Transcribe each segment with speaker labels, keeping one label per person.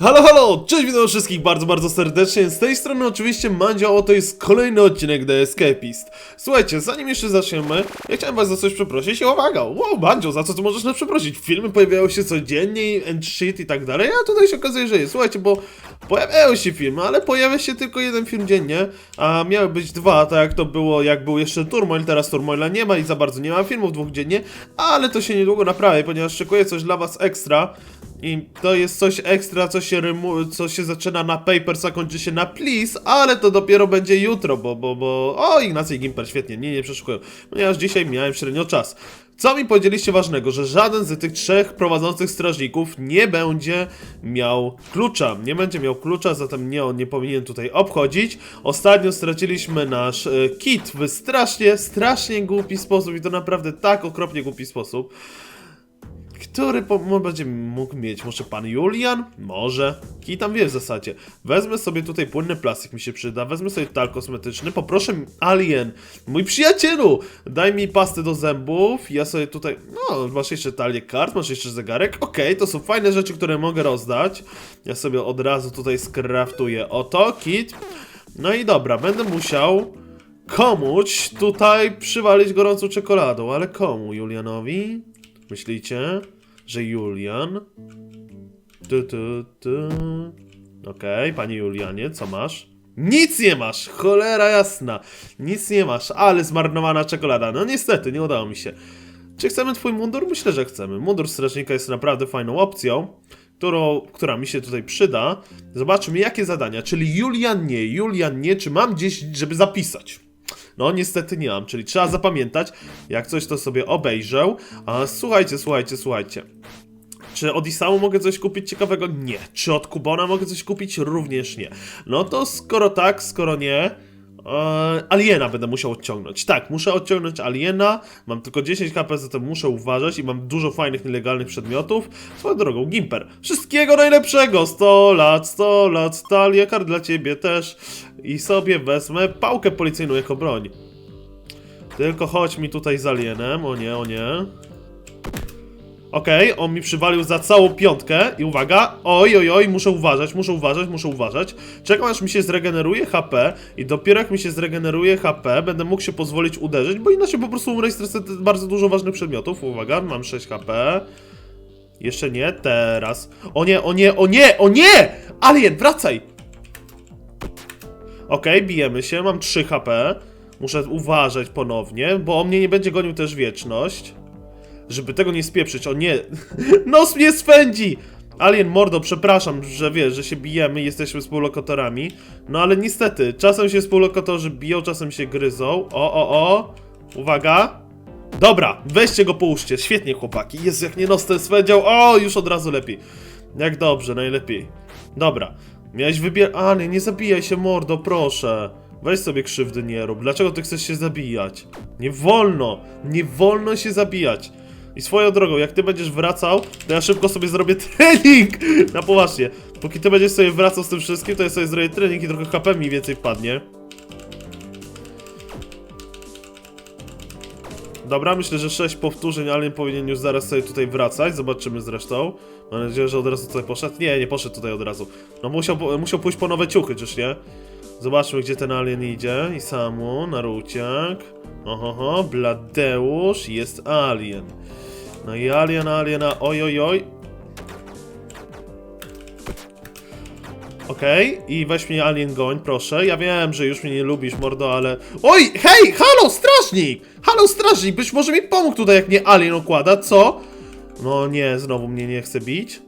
Speaker 1: Halo, halo! Cześć, witam wszystkich bardzo, bardzo serdecznie. Z tej strony oczywiście Mandzio, oto jest kolejny odcinek The Escapist. Słuchajcie, zanim jeszcze zaczniemy, ja chciałem was za coś przeprosić i uwaga, wow, Mandzio, za co ty możesz nas przeprosić? Filmy pojawiają się codziennie and shit i tak dalej, a tutaj się okazuje, że jest. Słuchajcie, bo pojawiają się filmy, ale pojawia się tylko jeden film dziennie, a miały być dwa, tak jak to było, jak był jeszcze Turmoil, teraz Turmoila nie ma i za bardzo nie ma filmów dwóch dziennie, ale to się niedługo naprawi, ponieważ szykuję coś dla was ekstra. I to jest coś ekstra, co się, co się zaczyna na papers, a kończy się na please, ale to dopiero będzie jutro, bo, bo, bo... O, Ignacy i Gimper, świetnie, nie, nie przeszukują, ponieważ dzisiaj miałem średnio czas. Co mi powiedzieliście ważnego, że żaden z tych trzech prowadzących strażników nie będzie miał klucza. Nie będzie miał klucza, zatem nie, on nie powinien tutaj obchodzić. Ostatnio straciliśmy nasz e, kit w strasznie, strasznie głupi sposób i to naprawdę tak okropnie głupi sposób. Który będzie mógł mieć? Może pan Julian? Może. Kij tam wie w zasadzie. Wezmę sobie tutaj płynny plastik, mi się przyda. Wezmę sobie tal kosmetyczny. Poproszę Alien, mój przyjacielu, daj mi pastę do zębów. Ja sobie tutaj. No, masz jeszcze talię kart, masz jeszcze zegarek. Okej, to są fajne rzeczy, które mogę rozdać. Ja sobie od razu tutaj skraftuję oto, kit. No i dobra, będę musiał komuś tutaj przywalić gorącą czekoladą, ale komu? Julianowi? Myślicie, że Julian? Tu, tu, tu. Okej, panie Julianie, co masz? Nic nie masz! Cholera jasna! Nic nie masz, ale zmarnowana czekolada. No niestety, nie udało mi się. Czy chcemy twój mundur? Myślę, że chcemy. Mundur strażnika jest naprawdę fajną opcją, którą, która mi się tutaj przyda. Zobaczmy, jakie zadania. Czyli Julian nie, Julian nie. Czy mam gdzieś, żeby zapisać? No niestety nie mam, czyli trzeba zapamiętać. Jak coś to sobie obejrzę. A słuchajcie, słuchajcie, słuchajcie. Czy od Isamu mogę coś kupić ciekawego? Nie. Czy od Kubona mogę coś kupić? Również nie. No to skoro tak, skoro nie. E, Aliena będę musiał odciągnąć. Tak, muszę odciągnąć Aliena. Mam tylko 10 HP, zatem muszę uważać i mam dużo fajnych, nielegalnych przedmiotów. Swoją drogą, Gimper. Wszystkiego najlepszego! 100 lat, 100 lat, talia kar dla ciebie też. I sobie wezmę pałkę policyjną jako broń. Tylko chodź mi tutaj z Alienem. O nie, o nie. Okej, on mi przywalił za całą piątkę i uwaga, oj, oj, oj, muszę uważać, muszę uważać, muszę uważać. Czekam aż mi się zregeneruje HP i dopiero jak mi się zregeneruje HP, będę mógł się pozwolić uderzyć, bo inaczej po prostu umrę i bardzo dużo ważnych przedmiotów. Uwaga, mam 6 HP. Jeszcze nie, teraz. O nie, o nie, o nie, o nie! Alien, wracaj! Okej, bijemy się, mam 3 HP. Muszę uważać ponownie, bo on mnie nie będzie gonił też wieczność. Żeby tego nie spieprzyć, o nie! Nos mnie swędzi! Alien Mordo, przepraszam, że wiesz, że się bijemy, jesteśmy współlokatorami. No ale niestety, czasem się współlokatorzy biją, czasem się gryzą. O, o, o! Uwaga! Dobra, weźcie go połóżcie, świetnie chłopaki. Jest jak nie nos ten swędział, o, już od razu lepiej. Jak dobrze, najlepiej. Dobra, miałeś wybier... A, nie, nie zabijaj się, mordo, proszę. Weź sobie krzywdy nie rób. Dlaczego ty chcesz się zabijać? Nie wolno! Nie wolno się zabijać! I swoją drogą, jak ty będziesz wracał, to ja szybko sobie zrobię trening! Na poważnie. Póki ty będziesz sobie wracał z tym wszystkim, to ja sobie zrobię trening i trochę HP mi więcej wpadnie. Dobra, myślę, że 6 powtórzeń, ale powinien już zaraz sobie tutaj wracać. Zobaczymy zresztą. Mam nadzieję, że od razu tutaj poszedł. Nie, nie poszedł tutaj od razu. No musiał, musiał pójść po nowe ciuchy, czyż nie? Zobaczmy, gdzie ten alien idzie. I samu, Naruciak. Oho, Bladeusz, jest alien. No i alien, aliena, oj, oj, oj. Okej, i weź mnie alien goń, proszę. Ja wiem, że już mnie nie lubisz, mordo, ale... Oj, hej, halo, strażnik! Halo, strażnik, byś może mi pomógł tutaj, jak mnie alien okłada, co? No nie, znowu mnie nie chce bić.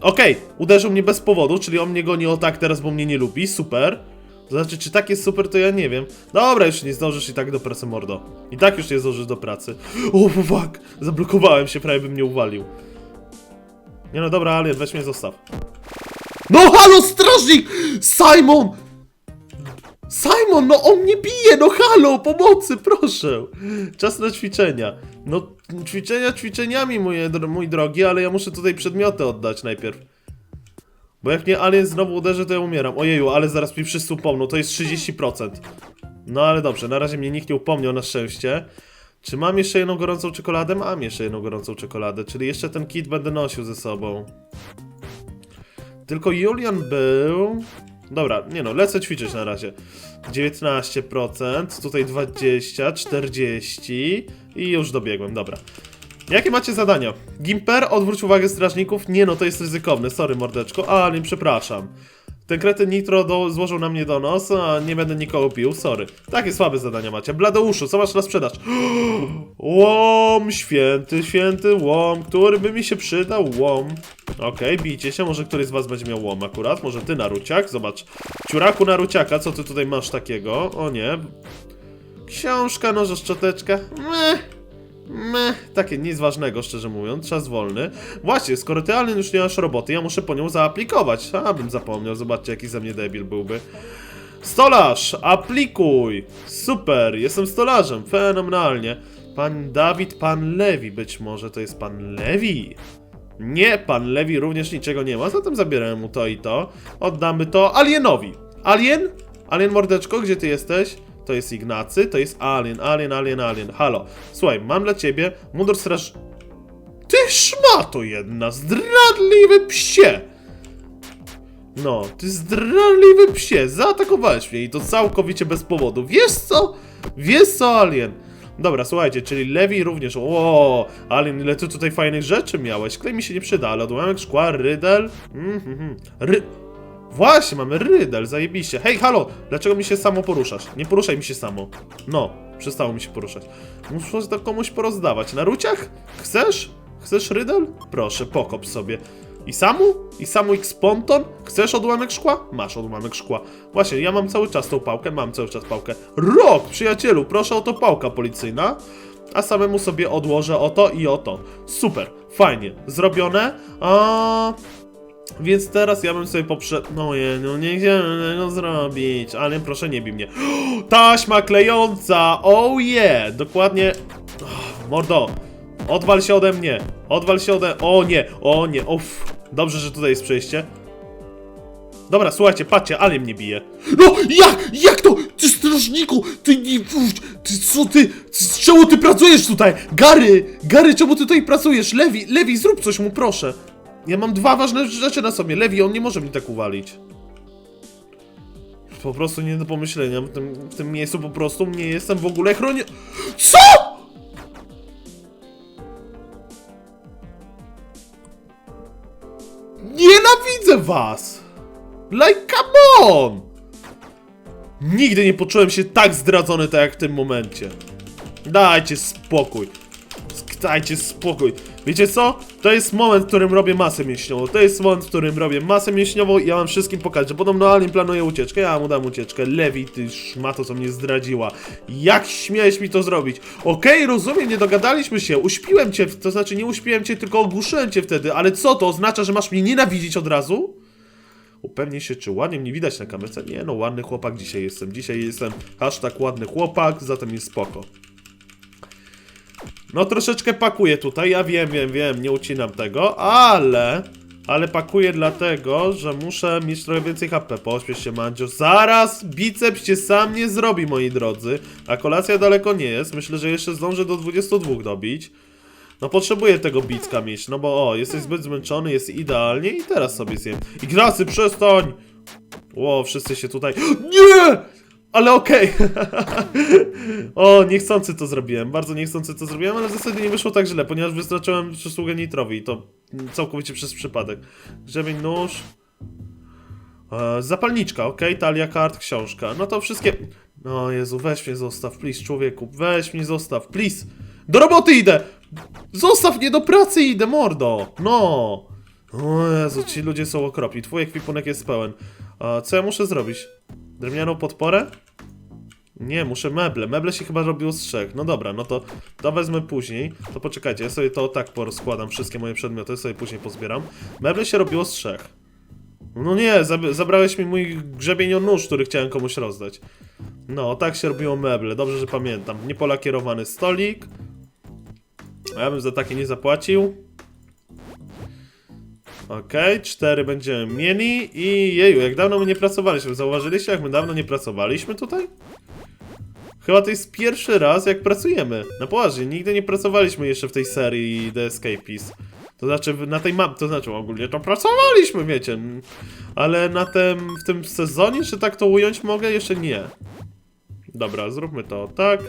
Speaker 1: Okej, uderzył mnie bez powodu, czyli on mnie goni o tak teraz, bo mnie nie lubi, super. Znaczy, czy tak jest super, to ja nie wiem. Dobra, już nie zdążysz i tak do pracy, mordo. I tak już nie zdążysz do pracy. O, fuck! Zablokowałem się, prawie bym mnie uwalił. Nie no, dobra, Alien, weź mnie zostaw. No halo, strażnik! Simon! Simon, no on mnie bije, no halo, pomocy, proszę. Czas na ćwiczenia. No, ćwiczenia ćwiczeniami, moje, mój drogi, ale ja muszę tutaj przedmioty oddać najpierw. Bo jak mnie alien znowu uderzy, to ja umieram. Ojeju, ale zaraz mi wszyscy upomną, to jest 30%. No ale dobrze, na razie mnie nikt nie upomniał na szczęście. Czy mam jeszcze jedną gorącą czekoladę? Mam jeszcze jedną gorącą czekoladę, czyli jeszcze ten kit będę nosił ze sobą. Tylko Julian był... Dobra, nie no, lecę ćwiczyć na razie. 19%, tutaj 20, 40 i już dobiegłem, dobra. Jakie macie zadania? Gimper, odwróć uwagę strażników. Nie no, to jest ryzykowne, sorry mordeczko, a nie przepraszam. Ten kretyn Nitro do, złożył na mnie donos, a nie będę nikogo pił, sorry. Takie słabe zadania macie. Bladeuszu, co masz na sprzedaż? Łom, święty, święty łom, który by mi się przydał, łom. Okej, bijcie się, może któryś z was będzie miał łom akurat, może ty Naruciak, zobacz. Ciuraku Naruciaka, co ty tutaj masz takiego? O nie. Książka, noże, szczoteczka. Meh. Meh, takie nic ważnego, szczerze mówiąc, czas wolny. Właśnie, skoro ty Alien już nie masz roboty, ja muszę po nią zaaplikować. A, bym zapomniał, zobaczcie jaki ze mnie debil byłby. Stolarz, aplikuj! Super, jestem stolarzem, fenomenalnie. Pan Dawid, pan Lewi, być może to jest pan Lewi. Nie, pan Lewi również niczego nie ma, zatem zabieramy mu to i to. Oddamy to Alienowi. Alien? Alien mordeczko, gdzie ty jesteś? To jest Ignacy, to jest Alien, Alien, Alien, Alien. Halo, słuchaj, mam dla ciebie mundur straż... Ty szmato jedna, zdradliwy psie! No, ty zdradliwy psie, zaatakowałeś mnie i to całkowicie bez powodu. Wiesz co? Wiesz co, Alien? Dobra, słuchajcie, czyli Lewi również. O, Alien, ile ty tutaj fajnych rzeczy miałeś. Klej mi się nie przyda, ale odłamek szkła, rydel. Mhm, ry... Właśnie, mamy rydel, zajebiście. Hej, halo, dlaczego mi się samo poruszasz? Nie poruszaj mi się samo. No, przestało mi się poruszać. Muszę to komuś porozdawać. Na ruciach? Chcesz? Chcesz rydel? Proszę, pokop sobie. I samu? I samu X ponton? Chcesz odłamek szkła? Masz odłamek szkła. Właśnie, ja mam cały czas tą pałkę, mam cały czas pałkę. Rok, przyjacielu, proszę o to pałka policyjna. A samemu sobie odłożę o to i o to. Super, fajnie, zrobione. A... Więc teraz ja bym sobie poprze... No je, no nie chciałem tego zrobić, ale proszę nie bij mnie. Taśma klejąca! Oh yeah! Dokładnie... Mordo, odwal się ode mnie! Odwal się ode... O nie, o nie, uff. Dobrze, że tutaj jest przejście. Dobra, słuchajcie, patrzcie, ale mnie bije. No, jak? Jak to? Ty strażniku! Ty nie... Ty co ty? Z czemu ty pracujesz tutaj? Gary! Gary, czemu ty tutaj pracujesz? Lewi, Lewi, zrób coś mu, proszę. Ja mam dwa ważne rzeczy na sobie. Lewi, on nie może mi tak uwalić. Po prostu nie do pomyślenia. W tym, w tym miejscu po prostu nie jestem w ogóle chroniony. CO?! Nienawidzę was! Like, come on! Nigdy nie poczułem się tak zdradzony, tak jak w tym momencie. Dajcie spokój. Dajcie spokój. Wiecie co? To jest moment, w którym robię masę mięśniową. To jest moment, w którym robię masę mięśniową i ja wam wszystkim pokażę, że podobno Alien planuje ucieczkę. Ja mu dam ucieczkę. Lewi, ty szmato, co mnie zdradziła. Jak śmiałeś mi to zrobić? Okej, rozumiem, nie dogadaliśmy się. Uśpiłem cię, to znaczy nie uśpiłem cię, tylko ogłuszyłem cię wtedy. Ale co to oznacza, że masz mnie nienawidzić od razu? Upewnij się, czy ładnie mnie widać na kamerce. Nie no, ładny chłopak dzisiaj jestem. Dzisiaj jestem hashtag ładny chłopak, zatem jest spoko. No troszeczkę pakuję tutaj, ja wiem, wiem, wiem, nie ucinam tego, ale... Ale pakuję dlatego, że muszę mieć trochę więcej HP. Pośpiesz się, Mandzio. Zaraz biceps cię sam nie zrobi, moi drodzy. A kolacja daleko nie jest. Myślę, że jeszcze zdążę do 22 dobić. No potrzebuję tego bicka mieć, no bo o, jesteś zbyt zmęczony, jest idealnie i teraz sobie zjem. Ignacy, przestań! Ło, wszyscy się tutaj... Nie! Ale okej. o, niechcący to zrobiłem. Bardzo niechcący to zrobiłem, ale w zasadzie nie wyszło tak źle, ponieważ wystarczyłem przysługę nitrowi i to całkowicie przez przypadek. Grzebień, nóż. E, zapalniczka, okej, talia kart, książka. No to wszystkie. No Jezu, weź mnie zostaw, please, człowieku. Weź mnie zostaw, please. Do roboty idę! Zostaw mnie do pracy idę, mordo! No! O Jezu, ci ludzie są okropni. Twój ekwipunek jest pełen. A co ja muszę zrobić? Drewnianą podporę? Nie, muszę meble. Meble się chyba robiło z trzech. No dobra, no to to wezmę później. To poczekajcie, ja sobie to tak porozkładam, wszystkie moje przedmioty sobie później pozbieram. Meble się robiło z trzech. No nie, zab zabrałeś mi mój grzebienio nóż, który chciałem komuś rozdać. No, tak się robiło meble, dobrze, że pamiętam. Niepolakierowany stolik. A ja bym za takie nie zapłacił. Okej, cztery będziemy mieli i jeju, jak dawno my nie pracowaliśmy. Zauważyliście, jak my dawno nie pracowaliśmy tutaj? Chyba to jest pierwszy raz, jak pracujemy. Na poważnie, nigdy nie pracowaliśmy jeszcze w tej serii The Escapist. To znaczy na tej mapie, to znaczy ogólnie to pracowaliśmy, wiecie. Ale na tym, w tym sezonie, czy tak to ująć mogę? Jeszcze nie. Dobra, zróbmy to tak.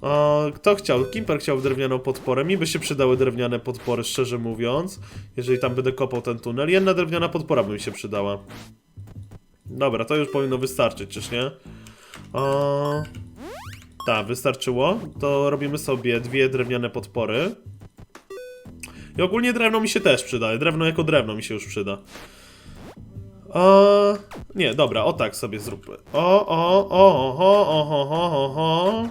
Speaker 1: O, kto chciał? Kimper chciał drewnianą podporę. Mi by się przydały drewniane podpory, szczerze mówiąc. Jeżeli tam będę kopał ten tunel. Jedna drewniana podpora by mi się przydała. Dobra, to już powinno wystarczyć, czyż nie? O... Tak, wystarczyło. To robimy sobie dwie drewniane podpory. I ogólnie drewno mi się też przyda. Drewno jako drewno mi się już przyda. O, nie, dobra, o tak sobie zróbmy. O, o, o, o, o, o, o, o, o.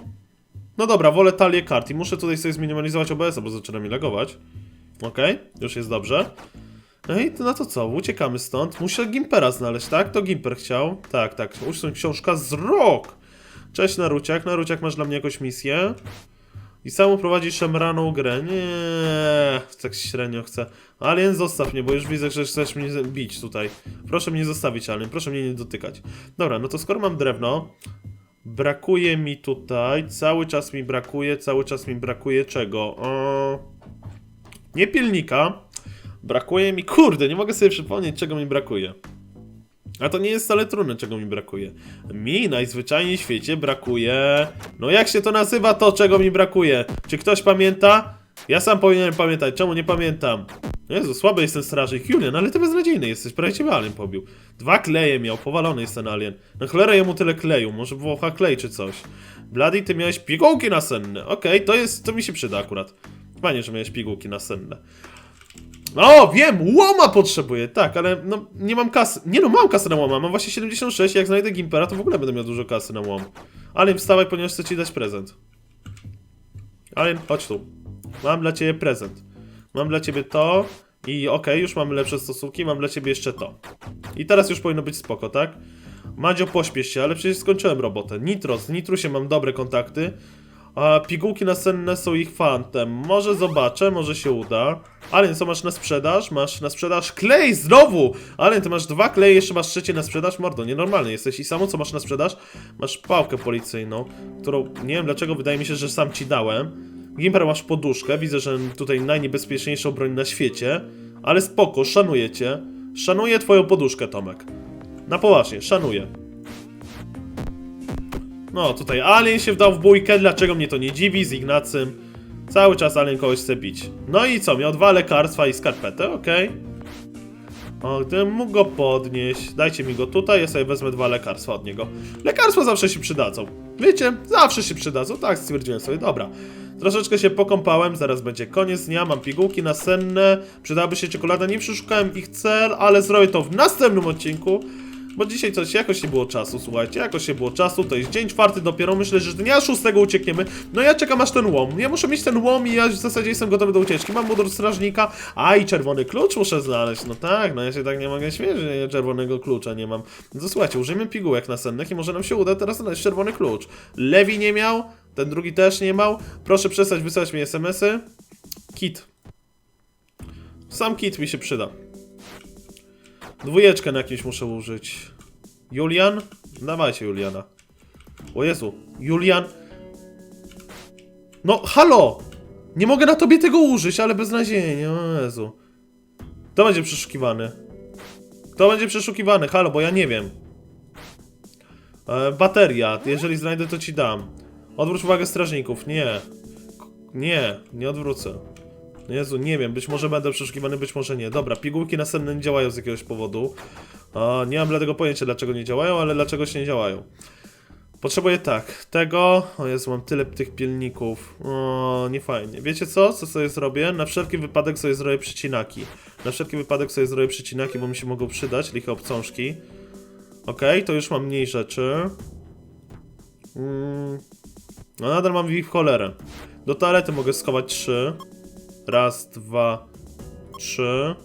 Speaker 1: No dobra, wolę talię kart i muszę tutaj sobie zminimalizować OBS, bo zaczyna mi lagować. Okej, już jest dobrze. No i to, no to co, uciekamy stąd. Muszę Gimpera znaleźć, tak? To Gimper chciał. Tak, tak, usuń książka z rok. Cześć Naruciak, Naruciak masz dla mnie jakąś misję? I sam prowadzi szemraną grę. Nie, tak średnio chcę. Alien, zostaw mnie, bo już widzę, że chcesz mnie bić tutaj. Proszę mnie zostawić, Alien, proszę mnie nie dotykać. Dobra, no to skoro mam drewno, brakuje mi tutaj, cały czas mi brakuje, cały czas mi brakuje czego? O... Nie pilnika. Brakuje mi, kurde, nie mogę sobie przypomnieć, czego mi brakuje. A to nie jest wcale trudne, czego mi brakuje. Mi najzwyczajniej w świecie brakuje. No jak się to nazywa to, czego mi brakuje? Czy ktoś pamięta? Ja sam powinienem pamiętać, czemu nie pamiętam? Jezu, słaby jest ten strażnik. Julian, ale ty beznadziejny jesteś, prawie ciebie alien pobił. Dwa kleje miał, powalony jest ten alien. Na cholerę jemu tyle kleju, może włocha klej czy coś. Bloody, ty miałeś pigułki nasenne. Okej, to jest, to mi się przyda akurat. Fajnie, że miałeś pigułki nasenne. O, wiem, łoma potrzebuję, tak, ale no nie mam kasy. Nie no, mam kasę na łoma, mam właśnie 76, jak znajdę Gimpera, to w ogóle będę miał dużo kasy na łom. Alien, wstawaj, ponieważ chcę ci dać prezent. Alien, chodź tu. Mam dla ciebie prezent. Mam dla ciebie to i okej, już mamy lepsze stosunki, mam dla ciebie jeszcze to. I teraz już powinno być spoko, tak? Madzio, pośpiesz się, ale przecież skończyłem robotę. Nitro, z Nitrusie mam dobre kontakty. A pigułki nasenne są ich fantem. Może zobaczę, może się uda. Alien, co masz na sprzedaż? Masz na sprzedaż klej znowu! Alien, ty masz dwa kleje, jeszcze masz trzecie na sprzedaż? Mordo, nienormalny jesteś. I samo co masz na sprzedaż? Masz pałkę policyjną, którą nie wiem dlaczego, wydaje mi się, że sam ci dałem. Gimper masz poduszkę, widzę, że tutaj najniebezpieczniejszą broń na świecie. Ale spoko, szanuję cię. Szanuję twoją poduszkę, Tomek. Na poważnie, szanuję. No, tutaj Alien się wdał w bójkę, dlaczego mnie to nie dziwi z Ignacym. Cały czas Alien kogoś chce bić. No i co, miał dwa lekarstwa i skarpetę, okej. O, gdybym mógł go podnieść. Dajcie mi go tutaj, ja sobie wezmę dwa lekarstwa od niego. Lekarstwa zawsze się przydadzą. Wiecie, zawsze się przydadzą, tak stwierdziłem sobie, dobra. Troszeczkę się pokąpałem, zaraz będzie koniec dnia, mam pigułki nasenne, przydałaby się czekolada, nie przeszukałem ich cel, ale zrobię to w następnym odcinku. Bo dzisiaj coś, jakoś nie było czasu, słuchajcie, jakoś nie było czasu, to jest dzień czwarty dopiero, myślę, że dnia szóstego uciekniemy. No ja czekam aż ten łom, ja muszę mieć ten łom i ja w zasadzie jestem gotowy do ucieczki. Mam motor strażnika, a i czerwony klucz muszę znaleźć, no tak, no ja się tak nie mogę śmieć, że ja czerwonego klucza nie mam. No to słuchajcie, użyjmy pigułek nasennych i może nam się uda teraz znaleźć czerwony klucz. Lewi nie miał, ten drugi też nie miał, proszę przestać wysyłać mi smsy. Kit. Sam kit mi się przyda. Dwójeczkę na jakimś muszę użyć. Julian? Dawajcie Juliana. O Jezu, Julian. No, halo! Nie mogę na tobie tego użyć, ale beznadziejnie, o Jezu. Kto będzie przeszukiwany? Kto będzie przeszukiwany? Halo, bo ja nie wiem. E, bateria, jeżeli znajdę to ci dam. Odwróć uwagę strażników, nie. Nie, nie odwrócę. Jezu, nie wiem, być może będę przeszukiwany, być może nie. Dobra, pigułki następne nie działają z jakiegoś powodu. Nie mam dlatego pojęcia, dlaczego nie działają, ale dlaczego się nie działają. Potrzebuję tak, tego... O Jezu, mam tyle tych pilników. O, nie fajnie. Wiecie co? Co sobie zrobię? Na wszelki wypadek sobie zrobię przecinaki. Na wszelki wypadek sobie zrobię przecinaki, bo mi się mogą przydać, liche obcążki. Okej, to już mam mniej rzeczy. Mm. No nadal mam ich w cholerę. Do toalety mogę schować trzy. Raz, dwa, trzy.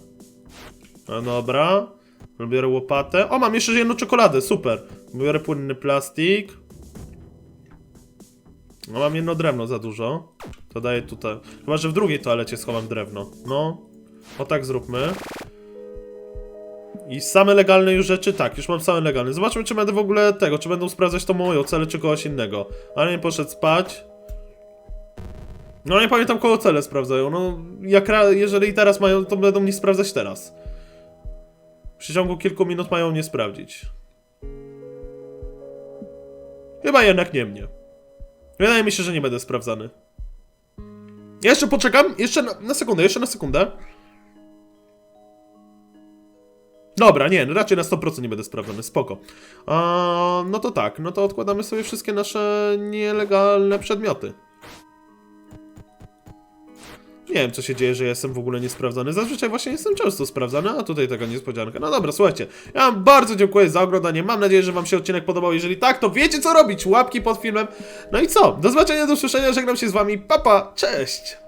Speaker 1: No dobra. Biorę łopatę. O, mam jeszcze jedną czekoladę, super. Biorę płynny plastik. No, mam jedno drewno za dużo. To daję tutaj. Chyba, że w drugiej toalecie schowam drewno. No. O tak zróbmy. I same legalne już rzeczy? Tak, już mam same legalne. Zobaczmy, czy będę w ogóle tego, czy będą sprawdzać to moją celę, czy kogoś innego. Ale nie poszedł spać. No nie pamiętam kogo cele sprawdzają. No, jak jeżeli teraz mają, to będą nie sprawdzać teraz. W przeciągu kilku minut mają nie sprawdzić. Chyba jednak nie mnie. Wydaje mi się, że nie będę sprawdzany. Jeszcze poczekam, jeszcze na, na sekundę, jeszcze na sekundę. Dobra, nie, raczej na 100% nie będę sprawdzony, spoko. No to tak, no to odkładamy sobie wszystkie nasze nielegalne przedmioty. Nie wiem, co się dzieje, że jestem w ogóle niesprawdzony. Zazwyczaj właśnie jestem często sprawdzany, a tutaj taka niespodzianka. No dobra, słuchajcie. Ja wam bardzo dziękuję za oglądanie. Mam nadzieję, że wam się odcinek podobał. Jeżeli tak, to wiecie co robić. Łapki pod filmem. No i co? Do zobaczenia, do usłyszenia. Żegnam się z wami. Papa, pa, cześć!